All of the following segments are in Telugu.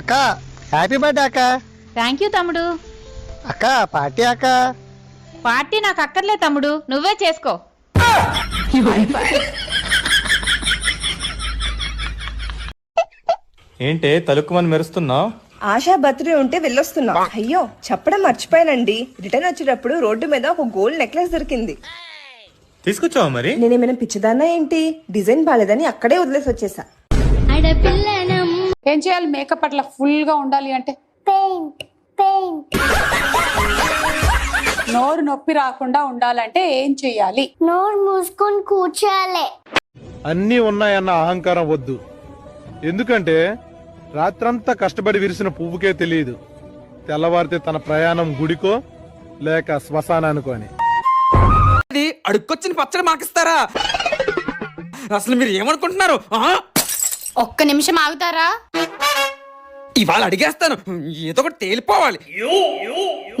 అక్క హ్యాపీ బర్త్డే అక్క. థ్యాంక్ యూ తమ్ముడు. అక్క పార్టీ అక్క. పార్టీ నాకు అక్కర్లే తమ్ముడు. నువ్వే చేసుకో. ఏంటే తలుక్కుమని మెరుస్తున్నావు? ఆశా బర్త్డే ఉంటే వెళ్ళొస్తున్నా. అయ్యో చెప్పడం మర్చిపోయానండి. రిటర్న్ వచ్చేటప్పుడు రోడ్డు మీద ఒక గోల్డ్ నెక్లెస్ దొరికింది. తీసుకొచ్చావా మరి? నేనేమైనా పిచ్చిదానా ఏంటి? డిజైన్ బాలేదని అక్కడే వదిలేసి వచ్చేసా. ఏం చేయాలి? మేకప్ అట్లా ఫుల్గా ఉండాలి అంటే నోరు నొప్పి రాకుండా ఉండాలంటే ఏం చెయ్యాలి నోరు మూసుకొని కూర్చోాలి అన్నీ ఉన్నాయన్న అహంకారం వద్దు. ఎందుకంటే రాత్రంతా కష్టపడి విరిసిన పువ్వుకే తెలియదు. తెల్లవారితే తన ప్రయాణం గుడికో లేక శ్మశానానికో అని. అది అడుక్కొచ్చిన పచ్చడి మాకిస్తారా? అసలు మీరు ఏమనుకుంటున్నారు? ఆ? ఒక్క నిమిషం ఆగుతారా? ఇవాళ అడిగేస్తాను. ఏదో ఒకటి తేలిపోవాలి.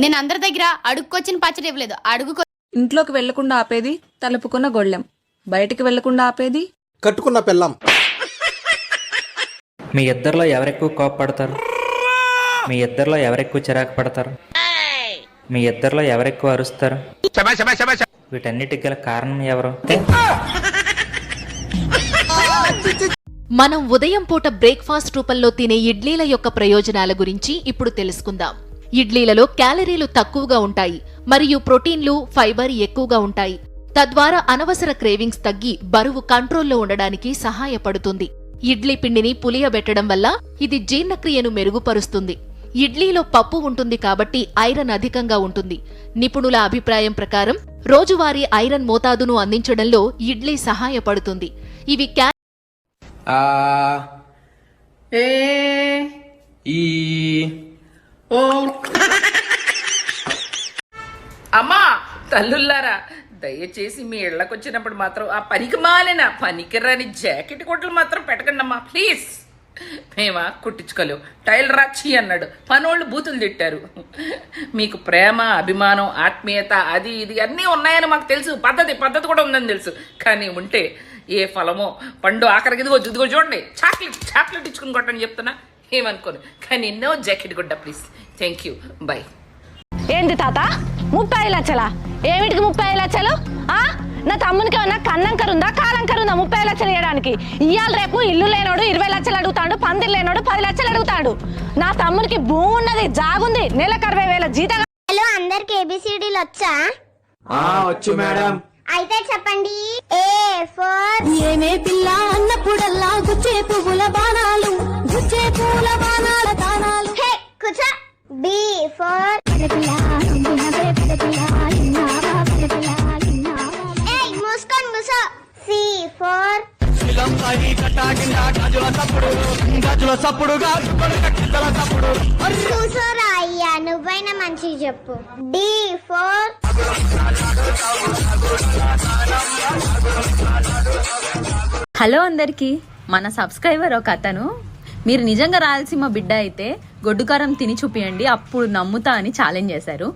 నేను అందరి దగ్గర అడుక్కొచ్చిన పచ్చడి ఇవ్వలేదు. అడుగు ఇంట్లోకి వెళ్ళకుండా ఆపేది తలుపుకున్న గొళ్ళెం. బయటికి వెళ్ళకుండా ఆపేది కట్టుకున్న పెళ్ళం. మీ ఇద్దరిలో ఎవరెక్కువ కోపపడతారు? మీ ఇద్దరిలో ఎవరెక్కువ చిరాకు పడతారు? మీ ఇద్దరిలో ఎవరెక్కువ అరుస్తారు? వీటన్నిటికి గల కారణం ఎవరు? మనం ఉదయం పూట బ్రేక్ఫాస్ట్ రూపంలో తినే ఇడ్లీల యొక్క ప్రయోజనాల గురించి ఇప్పుడు తెలుసుకుందాం. ఇడ్లీలలో క్యాలరీలు తక్కువగా ఉంటాయి మరియు ప్రోటీన్లు ఫైబర్ ఎక్కువగా ఉంటాయి. తద్వారా అనవసర క్రేవింగ్స్ తగ్గి బరువు కంట్రోల్లో ఉండడానికి సహాయపడుతుంది. ఇడ్లీ పిండిని పులియబెట్టడం వల్ల ఇది జీర్ణక్రియను మెరుగుపరుస్తుంది. ఇడ్లీలో పప్పు ఉంటుంది కాబట్టి ఐరన్ అధికంగా ఉంటుంది. నిపుణుల అభిప్రాయం ప్రకారం రోజువారీ ఐరన్ మోతాదును అందించడంలో ఇడ్లీ సహాయపడుతుంది. ఇవి ఆ ఏ ఈ ఓ అమ్మా తల్లుల్లారా దయచేసి మీ ఇళ్ళకొచ్చినప్పుడు మాత్రం ఆ పనికి మాలిన పనికిరాని జాకెట్ కొట్లు మాత్రం పెట్టకండి అమ్మా ప్లీజ్. మేమా కుట్టించుకోలేవు. టైలర్ రాచి అన్నాడు. పనోళ్ళు బూతులు తిట్టారు. మీకు ప్రేమ అభిమానం ఆత్మీయత అది ఇది అన్నీ ఉన్నాయని మాకు తెలుసు. పద్ధతి పద్ధతి కూడా ఉందని తెలుసు. కానీ ఉంటే ఏ ఫలమో పండు ఆఖరికి ఇదిగో ఇదిగో చూడండి. చాక్లెట్ చాక్లెట్ ఇచ్చుకుని కొట్టని చెప్తున్నా. ఏమనుకోను. కానీ ఎన్నో జాకెట్ గుడ్డ ప్లీజ్ థ్యాంక్ యూ బై ఏంది తాత? ముప్పై లక్షల? ఏమిటికి ముప్పై లక్షలు? ఆ? నా తమ్మునికి ఏమన్నా కన్నంకర్ ఉందా కాలంకర్ ఉందా ముప్పై లక్షలు ఇవ్వడానికి ఇవాళ రేపు ఇల్లు లేనోడు ఇరవై లక్షలు అడుగుతాడు పందిరి లేనోడు పది లక్షలు అడుగుతాడు. నా తమ్మునికి భూమి ఉన్నది జాగుంది నెలకు అరవై వేల జీతం హలో అందరికి ఏబిసిడీలు వచ్చా? వచ్చు మేడం. అయితే చెప్పండి. ఏ ఫర్ ఏమే పిల్ల అన్నప్పుడల్లా గుచ్చే పువ్వుల బాణాలు గుచ్చే పూల బాణాల దానాలు హే కూర్చో. బి ఫర్ ఏయ్ మూసుకొని కూర్చో సి ఫర్ కూర్చోరా అయ్యా నువ్వైనా మంచిగా చెప్పు. డి ఫర్ హలో అందరికీ మన సబ్స్క్రైబర్ ఒక అతను. మీరు నిజంగా రాయలసీమ బిడ్డ అయితే గొడ్డుకారం తిని చూపియండి అప్పుడు నమ్ముతా అని ఛాలెంజ్ చేశారు.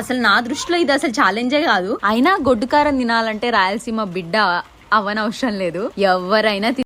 అసలు నా దృష్టిలో ఇది అసలు ఛాలెంజే కాదు. అయినా గొడ్డుకారం తినాలంటే రాయలసీమ బిడ్డ అవ్వనవసరం లేదు. ఎవరైనా